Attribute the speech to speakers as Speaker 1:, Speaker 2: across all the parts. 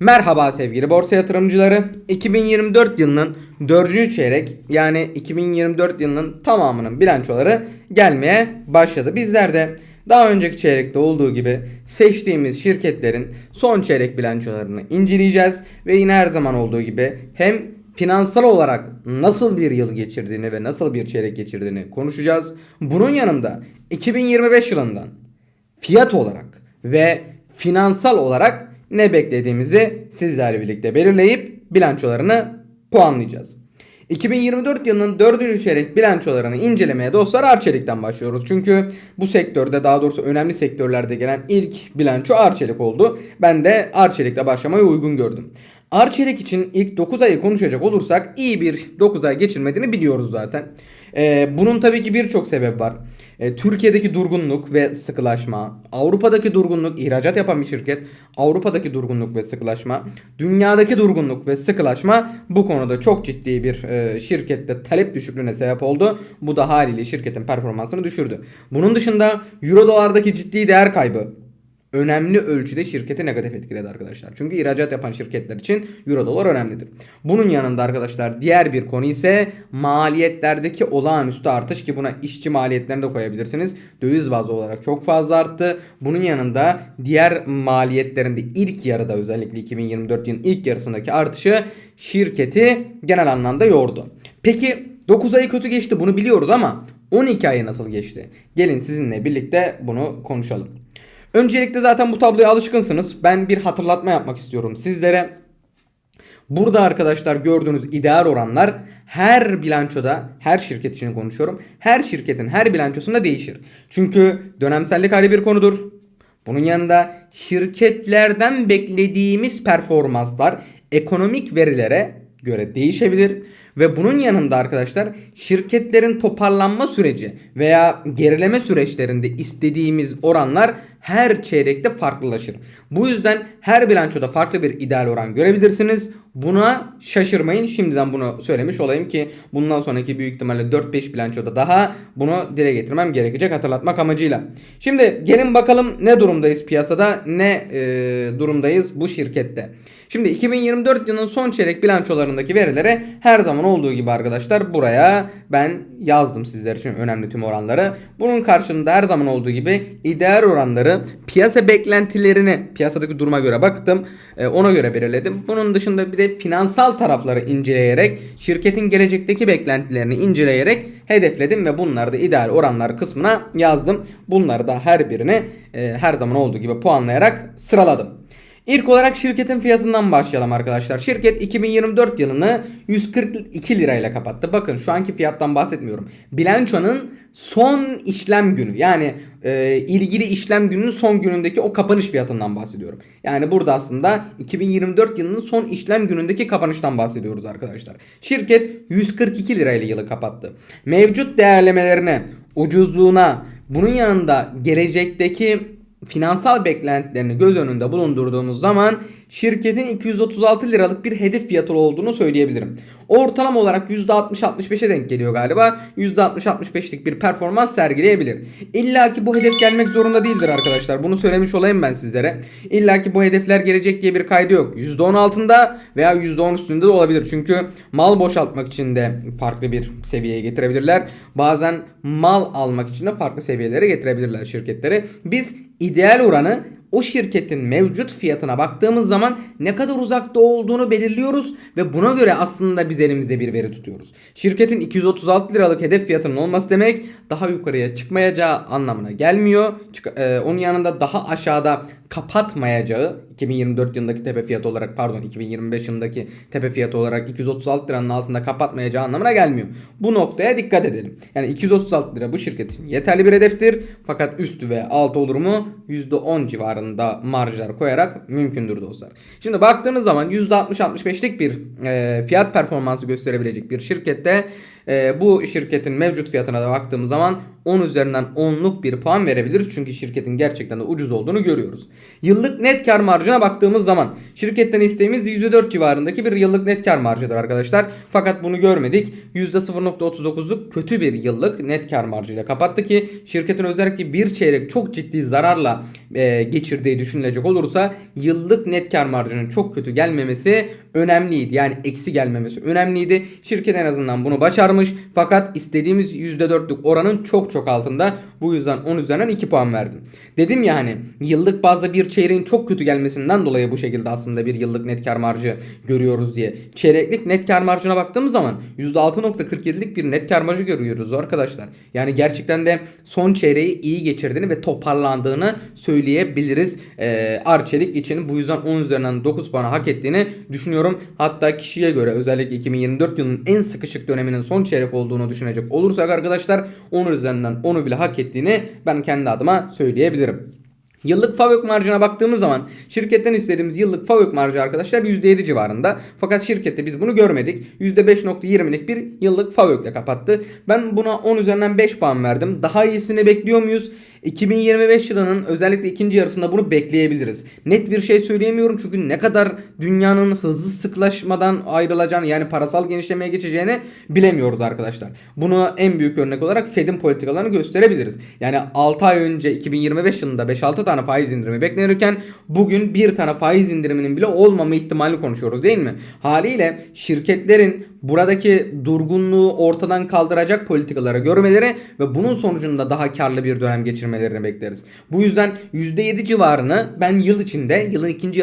Speaker 1: Merhaba sevgili borsa yatırımcıları. 2024 yılının 4. çeyrek yani 2024 yılının tamamının bilançoları gelmeye başladı. Bizler de daha önceki çeyrekte olduğu gibi seçtiğimiz şirketlerin son çeyrek bilançolarını inceleyeceğiz ve yine her zaman olduğu gibi hem finansal olarak nasıl bir yıl geçirdiğini ve nasıl bir çeyrek geçirdiğini konuşacağız. Bunun yanında 2025 yılından fiyat olarak ve finansal olarak ne beklediğimizi sizlerle birlikte belirleyip bilançolarını puanlayacağız. 2024 yılının 4. çeyrek bilançolarını incelemeye dostlar Arçelik'ten başlıyoruz. Çünkü bu sektörde daha doğrusu önemli sektörlerde gelen ilk bilanço Arçelik oldu. Ben de Arçelik'le başlamayı uygun gördüm. Arçelik için ilk 9 ayı konuşacak olursak iyi bir 9 ay geçirmediğini biliyoruz zaten. Ee, bunun tabii ki birçok sebebi var. Ee, Türkiye'deki durgunluk ve sıkılaşma, Avrupa'daki durgunluk, ihracat yapan bir şirket, Avrupa'daki durgunluk ve sıkılaşma, dünyadaki durgunluk ve sıkılaşma bu konuda çok ciddi bir e, şirkette talep düşüklüğüne sebep oldu. Bu da haliyle şirketin performansını düşürdü. Bunun dışında euro dolardaki ciddi değer kaybı, önemli ölçüde şirketi negatif etkiledi arkadaşlar. Çünkü ihracat yapan şirketler için euro dolar önemlidir. Bunun yanında arkadaşlar diğer bir konu ise maliyetlerdeki olağanüstü artış ki buna işçi maliyetlerini de koyabilirsiniz. Döviz bazı olarak çok fazla arttı. Bunun yanında diğer maliyetlerinde ilk yarıda özellikle 2024 yılın ilk yarısındaki artışı şirketi genel anlamda yordu. Peki 9 ayı kötü geçti bunu biliyoruz ama 12 ayı nasıl geçti? Gelin sizinle birlikte bunu konuşalım. Öncelikle zaten bu tabloya alışkınsınız. Ben bir hatırlatma yapmak istiyorum sizlere. Burada arkadaşlar gördüğünüz ideal oranlar her bilançoda, her şirket için konuşuyorum. Her şirketin her bilançosunda değişir. Çünkü dönemsellik ayrı bir konudur. Bunun yanında şirketlerden beklediğimiz performanslar ekonomik verilere göre değişebilir ve bunun yanında arkadaşlar şirketlerin toparlanma süreci veya gerileme süreçlerinde istediğimiz oranlar her çeyrekte farklılaşır. Bu yüzden her bilançoda farklı bir ideal oran görebilirsiniz. Buna şaşırmayın. Şimdiden bunu söylemiş olayım ki bundan sonraki büyük ihtimalle 4-5 bilançoda daha bunu dile getirmem gerekecek hatırlatmak amacıyla. Şimdi gelin bakalım ne durumdayız piyasada ne e, durumdayız bu şirkette. Şimdi 2024 yılının son çeyrek bilançolarındaki verilere her zaman olduğu gibi arkadaşlar buraya ben yazdım sizler için önemli tüm oranları. Bunun karşılığında her zaman olduğu gibi ideal oranları piyasa beklentilerini piyasadaki duruma göre baktım. e, Ona göre belirledim. Bunun dışında bir de finansal tarafları inceleyerek şirketin gelecekteki beklentilerini inceleyerek hedefledim ve bunları da ideal oranlar kısmına yazdım. Bunları da her birini e, her zaman olduğu gibi puanlayarak sıraladım. İlk olarak şirketin fiyatından başlayalım arkadaşlar. Şirket 2024 yılını 142 lirayla kapattı. Bakın şu anki fiyattan bahsetmiyorum. Bilançonun son işlem günü yani e, ilgili işlem gününün son günündeki o kapanış fiyatından bahsediyorum. Yani burada aslında 2024 yılının son işlem günündeki kapanıştan bahsediyoruz arkadaşlar. Şirket 142 lirayla yılı kapattı. Mevcut değerlemelerine, ucuzluğuna, bunun yanında gelecekteki finansal beklentilerini göz önünde bulundurduğumuz zaman şirketin 236 liralık bir hedef fiyatı olduğunu söyleyebilirim. Ortalama olarak %60-65'e denk geliyor galiba. %60-65'lik bir performans sergileyebilir. İlla ki bu hedef gelmek zorunda değildir arkadaşlar. Bunu söylemiş olayım ben sizlere. İlla ki bu hedefler gelecek diye bir kaydı yok. %10 altında veya %10 üstünde de olabilir. Çünkü mal boşaltmak için de farklı bir seviyeye getirebilirler. Bazen mal almak için de farklı seviyelere getirebilirler şirketleri. Biz ideal oranı o şirketin mevcut fiyatına baktığımız zaman ne kadar uzakta olduğunu belirliyoruz ve buna göre aslında biz elimizde bir veri tutuyoruz. Şirketin 236 liralık hedef fiyatının olması demek daha yukarıya çıkmayacağı anlamına gelmiyor. Çık- e, onun yanında daha aşağıda kapatmayacağı 2024 yılındaki tepe fiyatı olarak pardon 2025 yılındaki tepe fiyatı olarak 236 liranın altında kapatmayacağı anlamına gelmiyor. Bu noktaya dikkat edelim. Yani 236 lira bu şirket için yeterli bir hedeftir. Fakat üstü ve altı olur mu? %10 civarında marjlar koyarak mümkündür dostlar. Şimdi baktığınız zaman %60-65'lik bir e, fiyat performansı gösterebilecek bir şirkette e, bu şirketin mevcut fiyatına da baktığımız zaman 10 üzerinden 10'luk bir puan verebiliriz. Çünkü şirketin gerçekten de ucuz olduğunu görüyoruz. Yıllık net kar marjına baktığımız zaman şirketten isteğimiz %4 civarındaki bir yıllık net kar marjıdır arkadaşlar. Fakat bunu görmedik. %0.39'luk kötü bir yıllık net kar marjıyla kapattı ki şirketin özellikle bir çeyrek çok ciddi zararla e, geçirdiği düşünülecek olursa yıllık net kar marjının çok kötü gelmemesi önemliydi. Yani eksi gelmemesi önemliydi. Şirket en azından bunu başarmış. Fakat istediğimiz %4'lük oranın çok çok altında. Bu yüzden 10 üzerinden 2 puan verdim. Dedim ya hani yıllık bazda bir çeyreğin çok kötü gelmesinden dolayı bu şekilde aslında bir yıllık net kar marjı görüyoruz diye. Çeyreklik net kar marjına baktığımız zaman %6.47'lik bir net kar marjı görüyoruz arkadaşlar. Yani gerçekten de son çeyreği iyi geçirdiğini ve toparlandığını söyleyebiliriz. Ee, Arçelik için bu yüzden 10 üzerinden 9 puanı hak ettiğini düşünüyorum. Hatta kişiye göre özellikle 2024 yılının en sıkışık döneminin son çeyrek olduğunu düşünecek olursak arkadaşlar 10 üzerinden 10'u bile hak ettiğini ben kendi adıma söyleyebilirim. Yıllık FAVÖK marjına baktığımız zaman şirketten istediğimiz yıllık FAVÖK marjı arkadaşlar %7 civarında. Fakat şirkette biz bunu görmedik. %5.20'lik bir yıllık FAVÖK ile kapattı. Ben buna 10 üzerinden 5 puan verdim. Daha iyisini bekliyor muyuz? 2025 yılının özellikle ikinci yarısında bunu bekleyebiliriz. Net bir şey söyleyemiyorum çünkü ne kadar dünyanın hızlı sıklaşmadan ayrılacağını yani parasal genişlemeye geçeceğini bilemiyoruz arkadaşlar. Bunu en büyük örnek olarak Fed'in politikalarını gösterebiliriz. Yani 6 ay önce 2025 yılında 5-6 tane faiz indirimi beklenirken bugün bir tane faiz indiriminin bile olmama ihtimali konuşuyoruz değil mi? Haliyle şirketlerin buradaki durgunluğu ortadan kaldıracak politikalara görmeleri ve bunun sonucunda daha karlı bir dönem geçirmelerini bekleriz. Bu yüzden %7 civarını ben yıl içinde yılın ikinci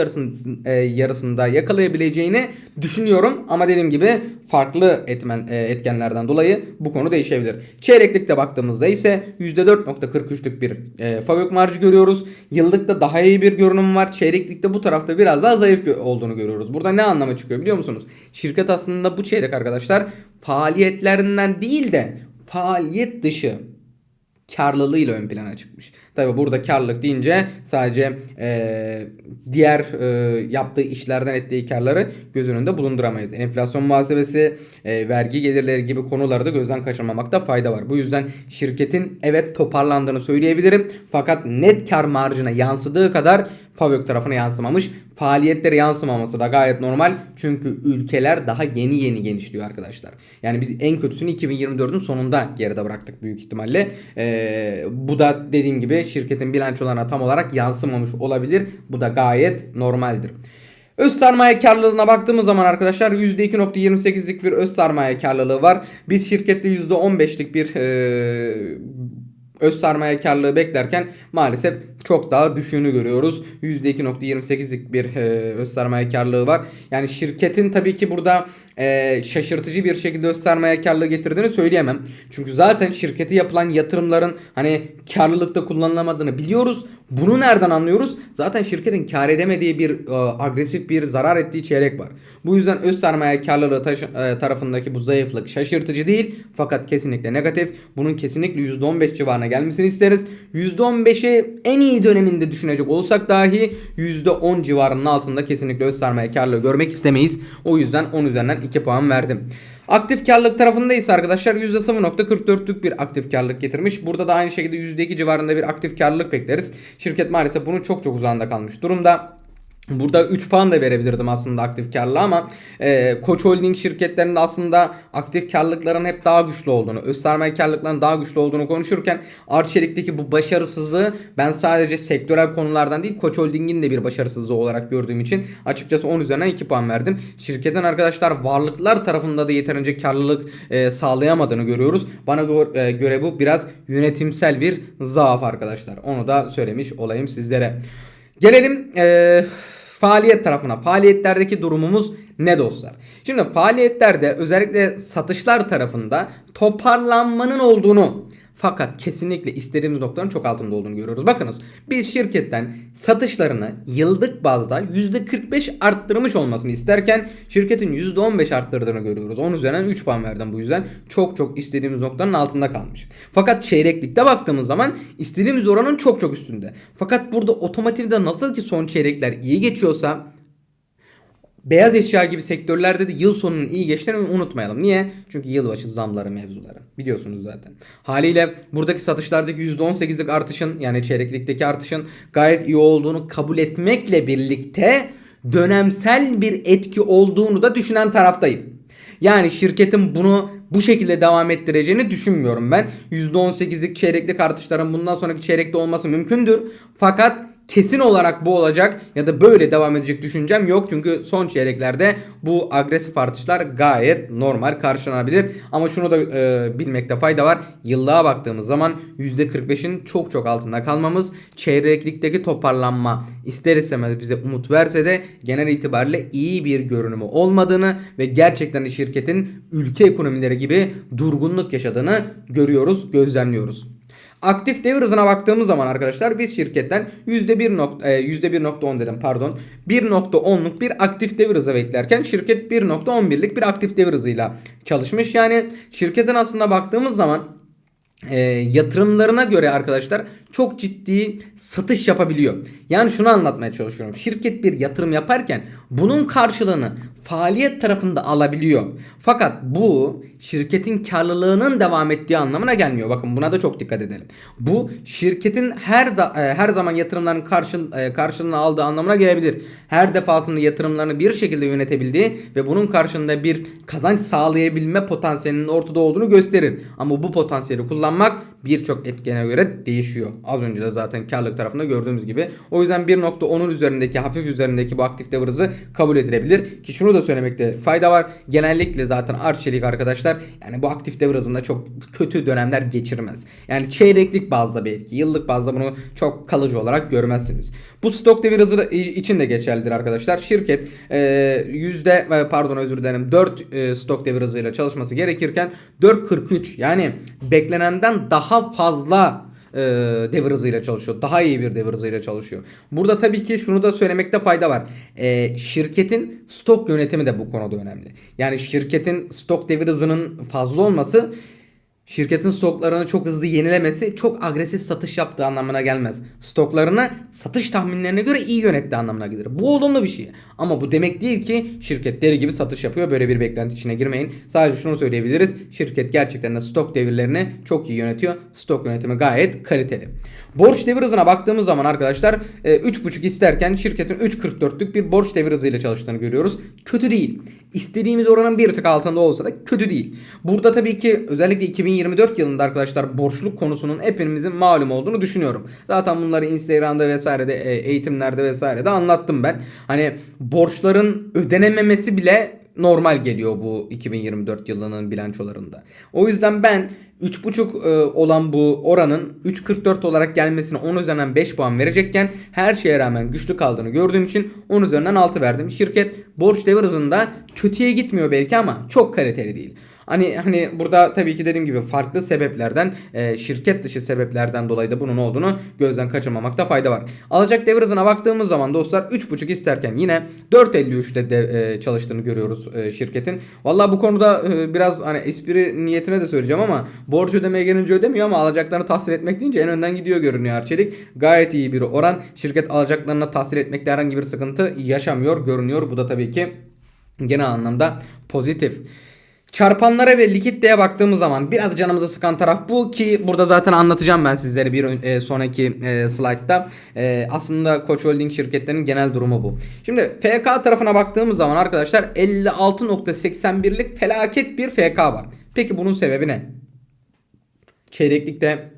Speaker 1: e, yarısında yakalayabileceğini düşünüyorum. Ama dediğim gibi farklı etmen, e, etkenlerden dolayı bu konu değişebilir. Çeyreklikte baktığımızda ise %4.43'lük bir e, fabrik marjı görüyoruz. Yıllıkta daha iyi bir görünüm var. Çeyreklikte bu tarafta biraz daha zayıf olduğunu görüyoruz. Burada ne anlama çıkıyor biliyor musunuz? Şirket aslında bu çeyrek arkadaşlar faaliyetlerinden değil de faaliyet dışı karlılığıyla ön plana çıkmış. Tabi burada karlılık deyince sadece e, diğer e, yaptığı işlerden ettiği karları göz önünde bulunduramayız. Enflasyon muhasebesi, e, vergi gelirleri gibi konuları da gözden kaçırmamakta fayda var. Bu yüzden şirketin evet toparlandığını söyleyebilirim. Fakat net kar marjına yansıdığı kadar FAVÖK tarafına yansımamış. Faaliyetlere yansımaması da gayet normal. Çünkü ülkeler daha yeni yeni genişliyor arkadaşlar. Yani biz en kötüsünü 2024'ün sonunda geride bıraktık büyük ihtimalle. Ee, bu da dediğim gibi şirketin bilançolarına tam olarak yansımamış olabilir. Bu da gayet normaldir. Öz sermaye karlılığına baktığımız zaman arkadaşlar %2.28'lik bir öz sermaye karlılığı var. Biz şirkette %15'lik bir e, öz sermaye karlılığı beklerken maalesef çok daha düşüğünü görüyoruz. %2.28'lik bir e, öz sermaye karlılığı var. Yani şirketin tabii ki burada e, şaşırtıcı bir şekilde öz sermaye karlılığı getirdiğini söyleyemem. Çünkü zaten şirkete yapılan yatırımların hani karlılıkta kullanılamadığını biliyoruz. Bunu nereden anlıyoruz? Zaten şirketin kar edemediği bir e, agresif bir zarar ettiği çeyrek var. Bu yüzden öz sermaye karlılığı taşı- e, tarafındaki bu zayıflık şaşırtıcı değil fakat kesinlikle negatif. Bunun kesinlikle %15 civarına gelmesini isteriz. %15'i en iyi döneminde düşünecek olsak dahi %10 civarının altında kesinlikle öz sermaye karlılığı görmek istemeyiz. O yüzden 10 üzerinden 2 puan verdim. Aktif karlılık tarafında ise arkadaşlar %0.44'lük bir aktif karlılık getirmiş. Burada da aynı şekilde %2 civarında bir aktif karlılık bekleriz. Şirket maalesef bunun çok çok uzağında kalmış durumda. Burada 3 puan da verebilirdim aslında aktif karlılığa ama e, Koç Holding şirketlerinde aslında aktif karlılıkların hep daha güçlü olduğunu, öz sermaye karlılıkların daha güçlü olduğunu konuşurken Arçelik'teki bu başarısızlığı ben sadece sektörel konulardan değil Koç Holding'in de bir başarısızlığı olarak gördüğüm için açıkçası 10 üzerinden 2 puan verdim. Şirketin arkadaşlar varlıklar tarafında da yeterince karlılık e, sağlayamadığını görüyoruz. Bana gö- e, göre bu biraz yönetimsel bir zaaf arkadaşlar. Onu da söylemiş olayım sizlere. Gelelim eee, faaliyet tarafına. Faaliyetlerdeki durumumuz ne dostlar? Şimdi faaliyetlerde özellikle satışlar tarafında toparlanmanın olduğunu fakat kesinlikle istediğimiz noktanın çok altında olduğunu görüyoruz. Bakınız biz şirketten satışlarını yıllık bazda %45 arttırmış olmasını isterken şirketin %15 arttırdığını görüyoruz. 10 üzerinden 3 puan verdim bu yüzden. Çok çok istediğimiz noktanın altında kalmış. Fakat çeyreklikte baktığımız zaman istediğimiz oranın çok çok üstünde. Fakat burada otomotivde nasıl ki son çeyrekler iyi geçiyorsa Beyaz eşya gibi sektörlerde de yıl sonunun iyi geçtiğini unutmayalım. Niye? Çünkü yılbaşı zamları mevzuları. Biliyorsunuz zaten. Haliyle buradaki satışlardaki %18'lik artışın yani çeyreklikteki artışın gayet iyi olduğunu kabul etmekle birlikte dönemsel bir etki olduğunu da düşünen taraftayım. Yani şirketin bunu bu şekilde devam ettireceğini düşünmüyorum ben. %18'lik çeyreklik artışların bundan sonraki çeyrekte olması mümkündür. Fakat kesin olarak bu olacak ya da böyle devam edecek düşüncem yok. Çünkü son çeyreklerde bu agresif artışlar gayet normal karşılanabilir. Ama şunu da e, bilmekte fayda var. Yıllığa baktığımız zaman %45'in çok çok altında kalmamız çeyreklikteki toparlanma ister istemez bize umut verse de genel itibariyle iyi bir görünümü olmadığını ve gerçekten şirketin ülke ekonomileri gibi durgunluk yaşadığını görüyoruz, gözlemliyoruz. Aktif devir hızına baktığımız zaman arkadaşlar biz şirketten %1 nokta, e, %1.10 dedim pardon. 1.10'luk bir aktif devir hızı beklerken şirket 1.11'lik bir aktif devir hızıyla çalışmış. Yani şirketin aslında baktığımız zaman e, yatırımlarına göre arkadaşlar çok ciddi satış yapabiliyor. Yani şunu anlatmaya çalışıyorum. Şirket bir yatırım yaparken bunun karşılığını faaliyet tarafında alabiliyor. Fakat bu şirketin karlılığının devam ettiği anlamına gelmiyor. Bakın buna da çok dikkat edelim. Bu şirketin her e, her zaman yatırımların karşıl e, karşılığını aldığı anlamına gelebilir. Her defasında yatırımlarını bir şekilde yönetebildiği ve bunun karşılığında bir kazanç sağlayabilme potansiyelinin ortada olduğunu gösterir. Ama bu potansiyeli kullanmak birçok etkene göre değişiyor. Az önce de zaten karlılık tarafında gördüğümüz gibi. O yüzden 1.10'un üzerindeki hafif üzerindeki bu aktif devir kabul edilebilir. Ki şunu da söylemekte fayda var. Genellikle zaten Arçelik arkadaşlar yani bu aktif devir çok kötü dönemler geçirmez. Yani çeyreklik bazda belki yıllık bazda bunu çok kalıcı olarak görmezsiniz. Bu stok devir hızı için de geçerlidir arkadaşlar. Şirket e, yüzde e, pardon özür dilerim 4 e, stok devir hızıyla çalışması gerekirken 4.43 yani beklenenden daha fazla devir hızıyla çalışıyor. Daha iyi bir devir hızıyla çalışıyor. Burada tabii ki şunu da söylemekte fayda var. E, şirketin stok yönetimi de bu konuda önemli. Yani şirketin stok devir hızının fazla olması Şirketin stoklarını çok hızlı yenilemesi çok agresif satış yaptığı anlamına gelmez. Stoklarını satış tahminlerine göre iyi yönettiği anlamına gelir. Bu olumlu bir şey. Ama bu demek değil ki şirket deri gibi satış yapıyor. Böyle bir beklenti içine girmeyin. Sadece şunu söyleyebiliriz. Şirket gerçekten de stok devirlerini çok iyi yönetiyor. Stok yönetimi gayet kaliteli. Borç devir hızına baktığımız zaman arkadaşlar 3.5 isterken şirketin 3.44'lük bir borç devir hızıyla çalıştığını görüyoruz. Kötü değil. İstediğimiz oranın bir tık altında olsa da kötü değil. Burada tabii ki özellikle 2024 yılında arkadaşlar borçluk konusunun hepimizin malum olduğunu düşünüyorum. Zaten bunları Instagram'da vesairede eğitimlerde vesairede anlattım ben. Hani borçların ödenememesi bile normal geliyor bu 2024 yılının bilançolarında. O yüzden ben 3.5 e, olan bu oranın 3.44 olarak gelmesine 10 üzerinden 5 puan verecekken her şeye rağmen güçlü kaldığını gördüğüm için 10 üzerinden 6 verdim. Şirket borç devir hızında kötüye gitmiyor belki ama çok kaliteli değil. Hani hani burada tabii ki dediğim gibi farklı sebeplerden e, şirket dışı sebeplerden dolayı da bunun olduğunu gözden kaçırmamakta fayda var. Alacak devir hızına baktığımız zaman dostlar 3.5 isterken yine 4.53'te de e, çalıştığını görüyoruz e, şirketin. Vallahi bu konuda e, biraz hani espri niyetine de söyleyeceğim ama borç ödemeye gelince ödemiyor ama alacaklarını tahsil etmek deyince en önden gidiyor görünüyor Arçelik. Gayet iyi bir oran. Şirket alacaklarına tahsil etmekte herhangi bir sıkıntı yaşamıyor görünüyor. Bu da tabii ki genel anlamda pozitif. Çarpanlara ve likiditeye baktığımız zaman biraz canımızı sıkan taraf bu ki burada zaten anlatacağım ben sizlere bir e, sonraki e, slaytta. E, aslında Koç Holding şirketlerinin genel durumu bu. Şimdi FK tarafına baktığımız zaman arkadaşlar 56.81'lik felaket bir FK var. Peki bunun sebebi ne? Çeyreklikte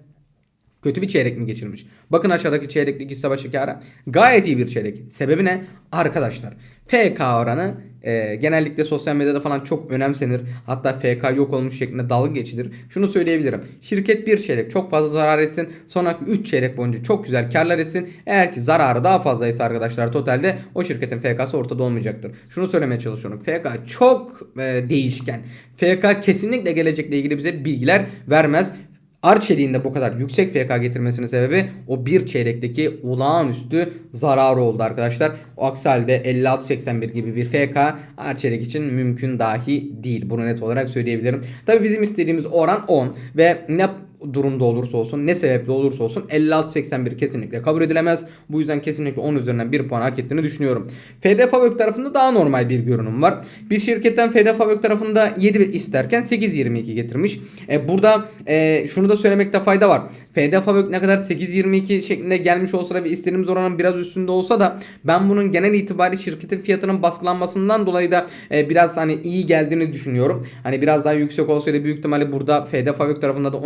Speaker 1: Kötü bir çeyrek mi geçirmiş? Bakın aşağıdaki çeyreklik hisse başı karı gayet iyi bir çeyrek. Sebebi ne? Arkadaşlar FK oranı e, genellikle sosyal medyada falan çok önemsenir. Hatta FK yok olmuş şeklinde dalga geçilir. Şunu söyleyebilirim. Şirket bir çeyrek çok fazla zarar etsin. Sonraki 3 çeyrek boyunca çok güzel karlar etsin. Eğer ki zararı daha fazlaysa arkadaşlar totalde o şirketin FK'sı ortada olmayacaktır. Şunu söylemeye çalışıyorum. FK çok e, değişken. FK kesinlikle gelecekle ilgili bize bilgiler vermez. Arçelik'in de bu kadar yüksek FK getirmesinin sebebi o bir çeyrekteki olağanüstü zararı oldu arkadaşlar. O aksi halde 56-81 gibi bir FK Arçelik için mümkün dahi değil. Bunu net olarak söyleyebilirim. Tabi bizim istediğimiz oran 10 ve ne durumda olursa olsun, ne sebeple olursa olsun 56-81 kesinlikle kabul edilemez. Bu yüzden kesinlikle 10 üzerinden 1 puan hak ettiğini düşünüyorum. FD Favök tarafında daha normal bir görünüm var. Bir şirketten FD Favök tarafında 7 isterken 8.22 getirmiş. E, burada e, şunu da söylemekte fayda var. FD Favök ne kadar 8.22 şeklinde gelmiş olsa da ve istediğimiz oranın biraz üstünde olsa da ben bunun genel itibariyle şirketin fiyatının baskılanmasından dolayı da e, biraz hani iyi geldiğini düşünüyorum. Hani biraz daha yüksek olsaydı büyük ihtimalle burada FD Favök tarafında da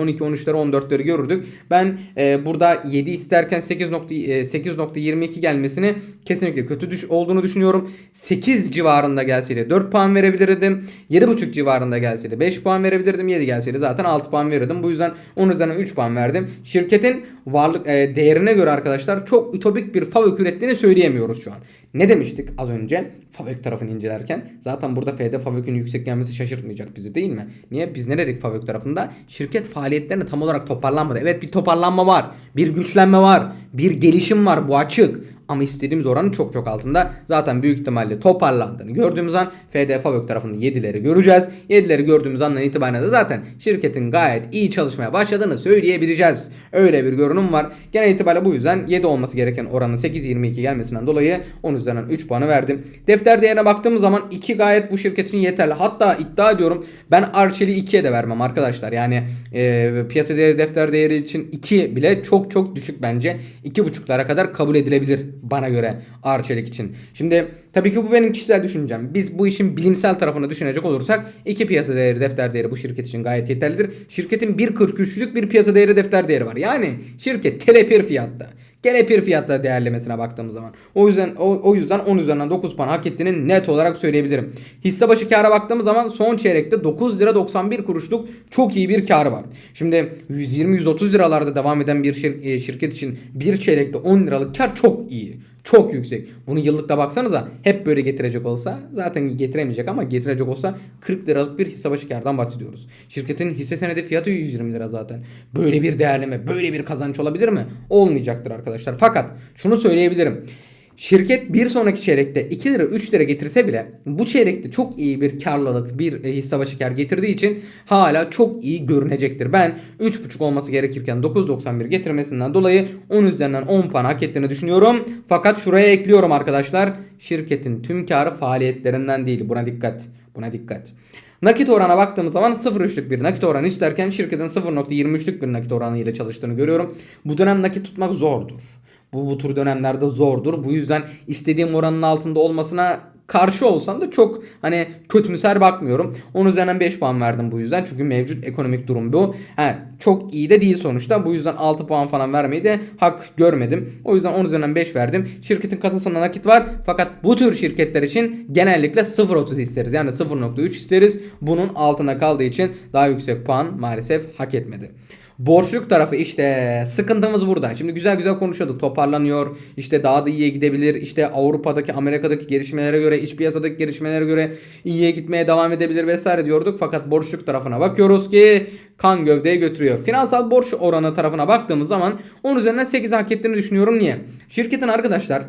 Speaker 1: 12-13'leri 14'leri görürdük. Ben e, burada 7 isterken 8.22 gelmesini kesinlikle kötü düş olduğunu düşünüyorum. 8 civarında gelseydi 4 puan verebilirdim. 7.5 civarında gelseydi 5 puan verebilirdim. 7 gelseydi zaten 6 puan verirdim. Bu yüzden 10 üzerinden 3 puan verdim. Şirketin varlık e, değerine göre arkadaşlar çok ütopik bir favök ürettiğini söyleyemiyoruz şu an. Ne demiştik az önce Favök tarafını incelerken? Zaten burada F'de Favök'ün yüksek gelmesi şaşırtmayacak bizi değil mi? Niye? Biz ne dedik Favök tarafında? Şirket faaliyetlerini tam olarak toparlanmadı. Evet bir toparlanma var. Bir güçlenme var. Bir gelişim var. Bu açık. Ama istediğimiz oranın çok çok altında. Zaten büyük ihtimalle toparlandığını gördüğümüz an FD Favök tarafında 7'leri göreceğiz. 7'leri gördüğümüz andan itibaren de zaten şirketin gayet iyi çalışmaya başladığını söyleyebileceğiz. Öyle bir görünüm var. Genel itibariyle bu yüzden 7 olması gereken oranın 8.22 gelmesinden dolayı 10 üzerinden 3 puanı verdim. Defter değerine baktığımız zaman 2 gayet bu şirketin yeterli. Hatta iddia ediyorum ben Arçel'i 2'ye de vermem arkadaşlar. Yani e, piyasa değeri defter değeri için 2 bile çok çok düşük bence. 2.5'lara kadar kabul edilebilir bana göre Arçelik için. Şimdi tabii ki bu benim kişisel düşüncem. Biz bu işin bilimsel tarafını düşünecek olursak iki piyasa değeri defter değeri bu şirket için gayet yeterlidir. Şirketin 1.43'lük bir piyasa değeri defter değeri var. Yani şirket kelepir fiyatta. Kelepir fiyatla değerlemesine baktığımız zaman. O yüzden o, o yüzden 10 üzerinden 9 puan hak ettiğini net olarak söyleyebilirim. Hisse başı kâra baktığımız zaman son çeyrekte 9 lira 91 kuruşluk çok iyi bir kar var. Şimdi 120-130 liralarda devam eden bir şir, e, şirket için bir çeyrekte 10 liralık kar çok iyi. Çok yüksek. Bunu yıllıkta baksanıza hep böyle getirecek olsa zaten getiremeyecek ama getirecek olsa 40 liralık bir hisse başı kardan bahsediyoruz. Şirketin hisse senedi fiyatı 120 lira zaten. Böyle bir değerleme, böyle bir kazanç olabilir mi? Olmayacaktır arkadaşlar. Fakat şunu söyleyebilirim. Şirket bir sonraki çeyrekte 2 lira 3 lira getirse bile bu çeyrekte çok iyi bir karlılık bir e, hisse başı kar getirdiği için hala çok iyi görünecektir. Ben 3.5 olması gerekirken 9.91 getirmesinden dolayı 10 üzerinden 10 puan hak ettiğini düşünüyorum. Fakat şuraya ekliyorum arkadaşlar. Şirketin tüm karı faaliyetlerinden değil. Buna dikkat. Buna dikkat. Nakit orana baktığımız zaman 0.3'lük bir nakit oranı isterken şirketin 0.23'lük bir nakit oranı ile çalıştığını görüyorum. Bu dönem nakit tutmak zordur. Bu, bu tür dönemlerde zordur. Bu yüzden istediğim oranın altında olmasına karşı olsam da çok hani kötümser bakmıyorum. 10 üzerinden 5 puan verdim bu yüzden. Çünkü mevcut ekonomik durum bu. He, çok iyi de değil sonuçta. Bu yüzden 6 puan falan vermeyi de hak görmedim. O yüzden 10 üzerinden 5 verdim. Şirketin kasasında nakit var. Fakat bu tür şirketler için genellikle 0.30 isteriz. Yani 0.3 isteriz. Bunun altına kaldığı için daha yüksek puan maalesef hak etmedi. Borçluk tarafı işte sıkıntımız burada. Şimdi güzel güzel konuşuyorduk. Toparlanıyor. İşte daha da iyiye gidebilir. İşte Avrupa'daki, Amerika'daki gelişmelere göre, iç piyasadaki gelişmelere göre iyiye gitmeye devam edebilir vesaire diyorduk. Fakat borçluk tarafına bakıyoruz ki kan gövdeye götürüyor. Finansal borç oranı tarafına baktığımız zaman 10 üzerinden 8 hak ettiğini düşünüyorum. Niye? Şirketin arkadaşlar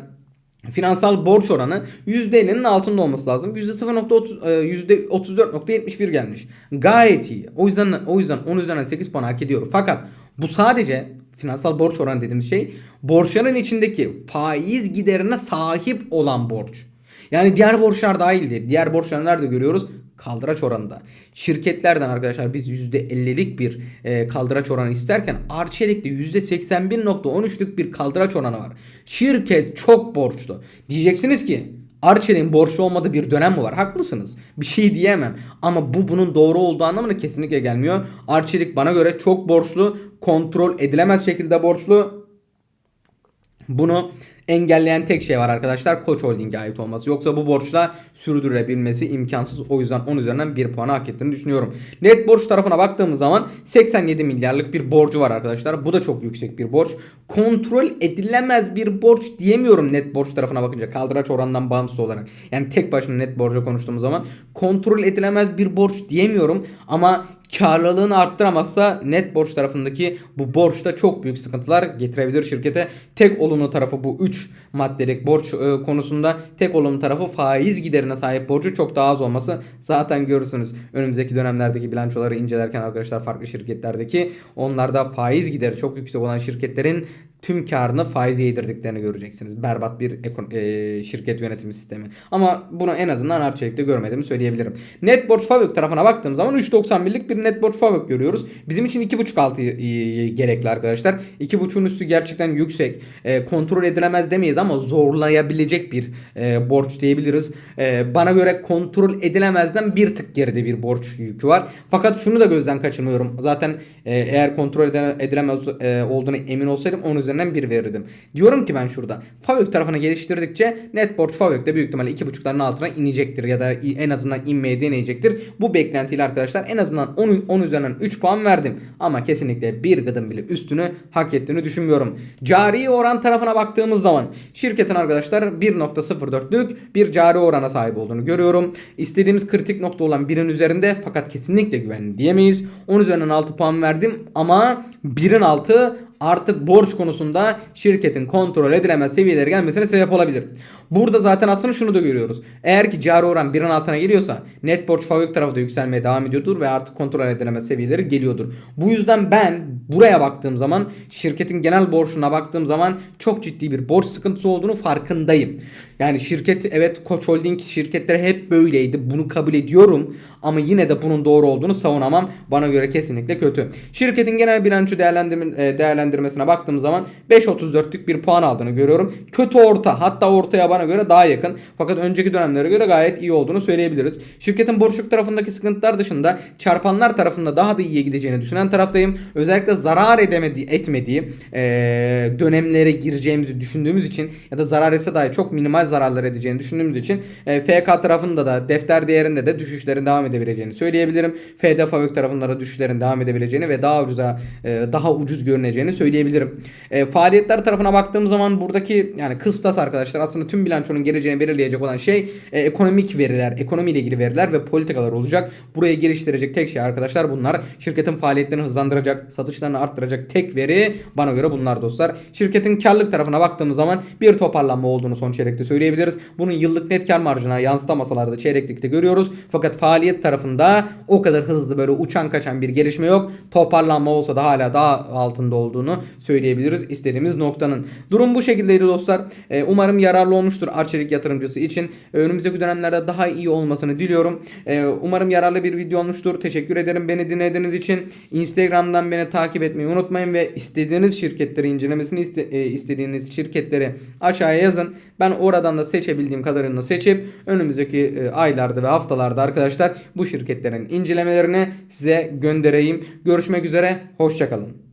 Speaker 1: Finansal borç oranı %50'nin altında olması lazım. %0.30 %34.71 e, gelmiş. Gayet iyi. O yüzden o yüzden 10 üzerinden 8 puan hak ediyor. Fakat bu sadece finansal borç oranı dediğimiz şey borçların içindeki faiz giderine sahip olan borç. Yani diğer borçlar dahil değil. Diğer borçlar nerede görüyoruz? Kaldıraç oranında. Şirketlerden arkadaşlar biz %50'lik bir e, kaldıraç oranı isterken Arçelik'te %81.13'lük bir kaldıraç oranı var. Şirket çok borçlu. Diyeceksiniz ki Arçelik'in borçlu olmadığı bir dönem mi var? Haklısınız. Bir şey diyemem. Ama bu bunun doğru olduğu anlamına kesinlikle gelmiyor. Arçelik bana göre çok borçlu. Kontrol edilemez şekilde borçlu. Bunu engelleyen tek şey var arkadaşlar. Koç Holding'e ait olması. Yoksa bu borçla sürdürülebilmesi imkansız. O yüzden 10 üzerinden 1 puan hak ettiğini düşünüyorum. Net borç tarafına baktığımız zaman 87 milyarlık bir borcu var arkadaşlar. Bu da çok yüksek bir borç. Kontrol edilemez bir borç diyemiyorum net borç tarafına bakınca. Kaldıraç oranından bağımsız olarak. Yani tek başına net borcu konuştuğumuz zaman kontrol edilemez bir borç diyemiyorum. Ama karlılığını arttıramazsa net borç tarafındaki bu borçta çok büyük sıkıntılar getirebilir şirkete. Tek olumlu tarafı bu 3 maddelik borç e, konusunda tek olumlu tarafı faiz giderine sahip borcu çok daha az olması. Zaten görürsünüz önümüzdeki dönemlerdeki bilançoları incelerken arkadaşlar farklı şirketlerdeki onlarda faiz gideri çok yüksek olan şirketlerin tüm karını faize yedirdiklerini göreceksiniz. Berbat bir e, şirket yönetimi sistemi. Ama bunu en azından Arçelik'te görmediğimi söyleyebilirim. Net borç FAVÖK tarafına baktığım zaman 3.91'lik bir net borç FAVÖK görüyoruz. Bizim için 2.5 altı gerekli arkadaşlar. 2.5'un üstü gerçekten yüksek. E, kontrol edilemez demeyiz ama zorlayabilecek bir e, borç diyebiliriz. E, bana göre kontrol edilemezden bir tık geride bir borç yükü var. Fakat şunu da gözden kaçırmıyorum. Zaten e, eğer kontrol edile- edilemez e, olduğunu emin olsaydım 10 üzerinden 1 verirdim. Diyorum ki ben şurada. Favök tarafını geliştirdikçe net borç Favök'te büyük ihtimalle 2.5'ların altına inecektir ya da en azından inmeye deneyecektir. Bu beklentiyle arkadaşlar en azından 10, 10 üzerinden 3 puan verdim. Ama kesinlikle bir gıdım bile üstünü hak ettiğini düşünmüyorum. Cari oran tarafına baktığımız zaman şirketin arkadaşlar 1.04'lük bir cari orana sahip olduğunu görüyorum. İstediğimiz kritik nokta olan birin üzerinde fakat kesinlikle güvenli diyemeyiz. 10 üzerinden 6 puan verdim ama birin altı artık borç konusunda şirketin kontrol edilemez seviyelere gelmesine sebep olabilir. Burada zaten aslında şunu da görüyoruz. Eğer ki cari oran birin altına geliyorsa net borç fabrik tarafı da yükselmeye devam ediyordur ve artık kontrol edilemez seviyeleri geliyordur. Bu yüzden ben buraya baktığım zaman şirketin genel borçuna baktığım zaman çok ciddi bir borç sıkıntısı olduğunu farkındayım. Yani şirket evet Koç Holding şirketleri hep böyleydi. Bunu kabul ediyorum ama yine de bunun doğru olduğunu savunamam. Bana göre kesinlikle kötü. Şirketin genel bilanço değerlendirme, e, değerlendirmesine baktığım zaman 5.34'lük bir puan aldığını görüyorum. Kötü orta hatta ortaya bana göre daha yakın. Fakat önceki dönemlere göre gayet iyi olduğunu söyleyebiliriz. Şirketin borçluk tarafındaki sıkıntılar dışında çarpanlar tarafında daha da iyiye gideceğini düşünen taraftayım. Özellikle zarar edemediği, etmediği e, dönemlere gireceğimizi düşündüğümüz için ya da zarar etse dahi çok minimal zararlar edeceğini düşündüğümüz için e, FK tarafında da defter değerinde de düşüşlerin devam edebileceğini söyleyebilirim. FD Favök tarafında da düşüşlerin devam edebileceğini ve daha ucuza e, daha ucuz görüneceğini söyleyebilirim. E, faaliyetler tarafına baktığım zaman buradaki yani kıstas arkadaşlar aslında tüm bilançonun geleceğini belirleyecek olan şey e, ekonomik veriler, ekonomiyle ilgili veriler ve politikalar olacak. Buraya geliştirecek tek şey arkadaşlar bunlar. Şirketin faaliyetlerini hızlandıracak, satışlarını arttıracak tek veri bana göre bunlar dostlar. Şirketin karlılık tarafına baktığımız zaman bir toparlanma olduğunu son çeyrekte söyleyebiliriz. Bunun yıllık net kar marjına yansıtamasalar da çeyreklikte görüyoruz. Fakat faaliyet tarafında o kadar hızlı böyle uçan kaçan bir gelişme yok. Toparlanma olsa da hala daha altında olduğunu söyleyebiliriz istediğimiz noktanın. Durum bu şekildeydi dostlar. Ee, umarım yararlı olmuştur Arçelik yatırımcısı için. Ee, önümüzdeki dönemlerde daha iyi olmasını diliyorum. Ee, umarım yararlı bir video olmuştur. Teşekkür ederim beni dinlediğiniz için. Instagram'dan beni takip etmeyi unutmayın ve istediğiniz şirketleri incelemesini iste, e, istediğiniz şirketleri aşağıya yazın. Ben oradan da seçebildiğim kadarını seçip önümüzdeki e, aylarda ve haftalarda arkadaşlar bu şirketlerin incelemelerini size göndereyim. Görüşmek üzere. Hoşçakalın.